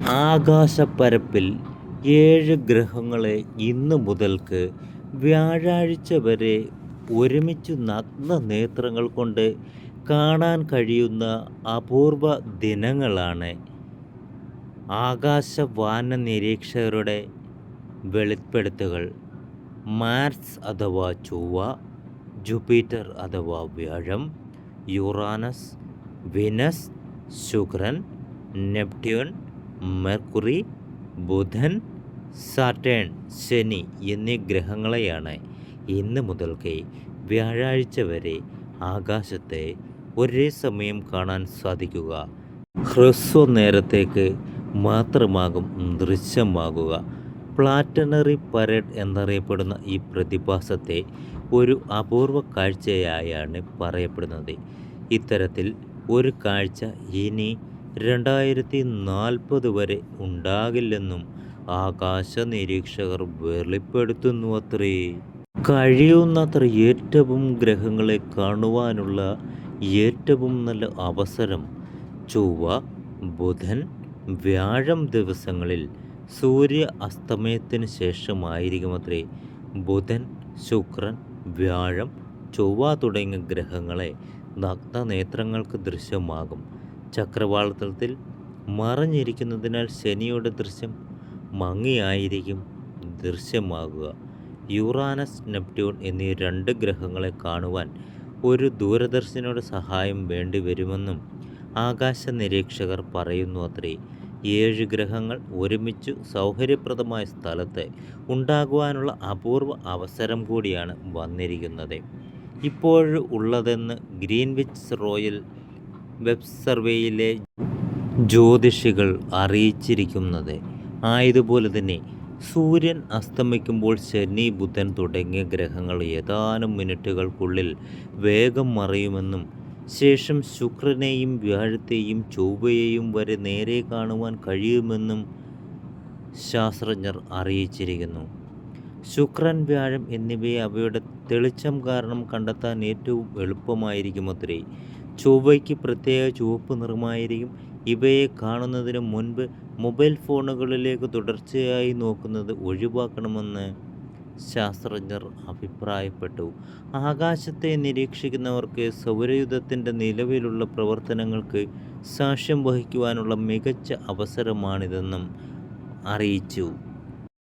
ആകാശപ്പരപ്പിൽ ഏഴ് ഗ്രഹങ്ങളെ ഇന്നു മുതൽക്ക് വ്യാഴാഴ്ച വരെ ഒരുമിച്ച് നഗ്ന നേത്രങ്ങൾ കൊണ്ട് കാണാൻ കഴിയുന്ന അപൂർവ ദിനങ്ങളാണ്. ആകാശവാന നിരീക്ഷകരുടെ വെളിപ്പെടുത്തുകൾ. മാർസ് അഥവാ ചൊവ്വ ജൂപ്പിറ്റർ അഥവാ വ്യാഴം യുറാനസ് വിനസ് ശുക്രൻ നെപ്റ്റ്യൂൺ മെർക്കുറി ബുധൻ സാറ്റേൺ ശനി എന്നീ ഗ്രഹങ്ങളെയാണ് ഇന്ന് മുതൽക്ക് വ്യാഴാഴ്ച വരെ ആകാശത്തെ ഒരേ സമയം കാണാൻ സാധിക്കുക. ഹ്രസ്വ നേരത്തേക്ക് മാത്രമാകും ദൃശ്യമാകുക. പ്ലാറ്റനറി പരേഡ് എന്നറിയപ്പെടുന്ന ഈ പ്രതിഭാസത്തെ ഒരു അപൂർവ കാഴ്ചയായാണ് പറയപ്പെടുന്നത്. ഇത്തരത്തിൽ ഒരു കാഴ്ച ഇനി രണ്ടായിരത്തി നാൽപ്പത് വരെ ഉണ്ടാകില്ലെന്നും ആകാശ നിരീക്ഷകർ വെളിപ്പെടുത്തുന്നു അത്രേ കഴിയുന്നത്ര ഏറ്റവും ഗ്രഹങ്ങളെ കാണുവാനുള്ള ഏറ്റവും നല്ല അവസരം ചൊവ്വ ബുധൻ വ്യാഴം ദിവസങ്ങളിൽ സൂര്യ അസ്തമയത്തിന് ശേഷമായിരിക്കും അത്രേ ബുധൻ ശുക്രൻ വ്യാഴം ചൊവ്വ തുടങ്ങിയ ഗ്രഹങ്ങളെ നഗ്നനേത്രങ്ങൾക്ക് ദൃശ്യമാകും. ചക്രവാളത്തിൽ മറഞ്ഞിരിക്കുന്നതിനാൽ ശനിയുടെ ദൃശ്യം മങ്ങിയായിരിക്കും ദൃശ്യമാകുക. യുറാനസ് നെപ്റ്റ്യൂൺ എന്നീ രണ്ട് ഗ്രഹങ്ങളെ കാണുവാൻ ഒരു ദൂരദർശനയുടെ സഹായം വേണ്ടിവരുമെന്നും ആകാശ നിരീക്ഷകർ പറയുന്നു അത്രേ. ഏഴ് ഗ്രഹങ്ങൾ ഒരുമിച്ച് സൗകര്യപ്രദമായ സ്ഥലത്ത് ഉണ്ടാകുവാനുള്ള അപൂർവ അവസരം കൂടിയാണ് വന്നിരിക്കുന്നത്. ഇപ്പോൾ ഉള്ളതെന്ന് ഗ്രീൻവിച്ച് റോയൽ വെബ് സർവേയിലെ ജ്യോതിഷികൾ അറിയിച്ചിരിക്കുന്നത്. ആയതുപോലെ തന്നെ സൂര്യൻ അസ്തമിക്കുമ്പോൾ ശനി ബുധൻ തുടങ്ങിയ ഗ്രഹങ്ങൾ ഏതാനും മിനിറ്റുകൾക്കുള്ളിൽ വേഗം മറയുമെന്നും ശേഷം ശുക്രനെയും വ്യാഴത്തെയും ചൊവ്വയെയും വരെ നേരെ കാണുവാൻ കഴിയുമെന്നും ശാസ്ത്രജ്ഞർ അറിയിച്ചിരിക്കുന്നു. ശുക്രൻ വ്യാഴം എന്നിവയെ അവയുടെ തെളിച്ചം കാരണം കണ്ടെത്താൻ ഏറ്റവും എളുപ്പമായിരിക്കുമത്രേ ചൊവ്വയ്ക്ക് പ്രത്യേക ചുവപ്പ് നിറമായിരിക്കും. ഇവയെ കാണുന്നതിന് മുൻപ് മൊബൈൽ ഫോണുകളിലേക്ക് തുടർച്ചയായി നോക്കുന്നത് ഒഴിവാക്കണമെന്ന് ശാസ്ത്രജ്ഞർ അഭിപ്രായപ്പെട്ടു. ആകാശത്തെ നിരീക്ഷിക്കുന്നവർക്ക് സൗരയുധത്തിന്റെ നിലവിലുള്ള പ്രവർത്തനങ്ങൾക്ക് സാക്ഷ്യം വഹിക്കുവാനുള്ള മികച്ച അവസരമാണിതെന്നും അറിയിച്ചു.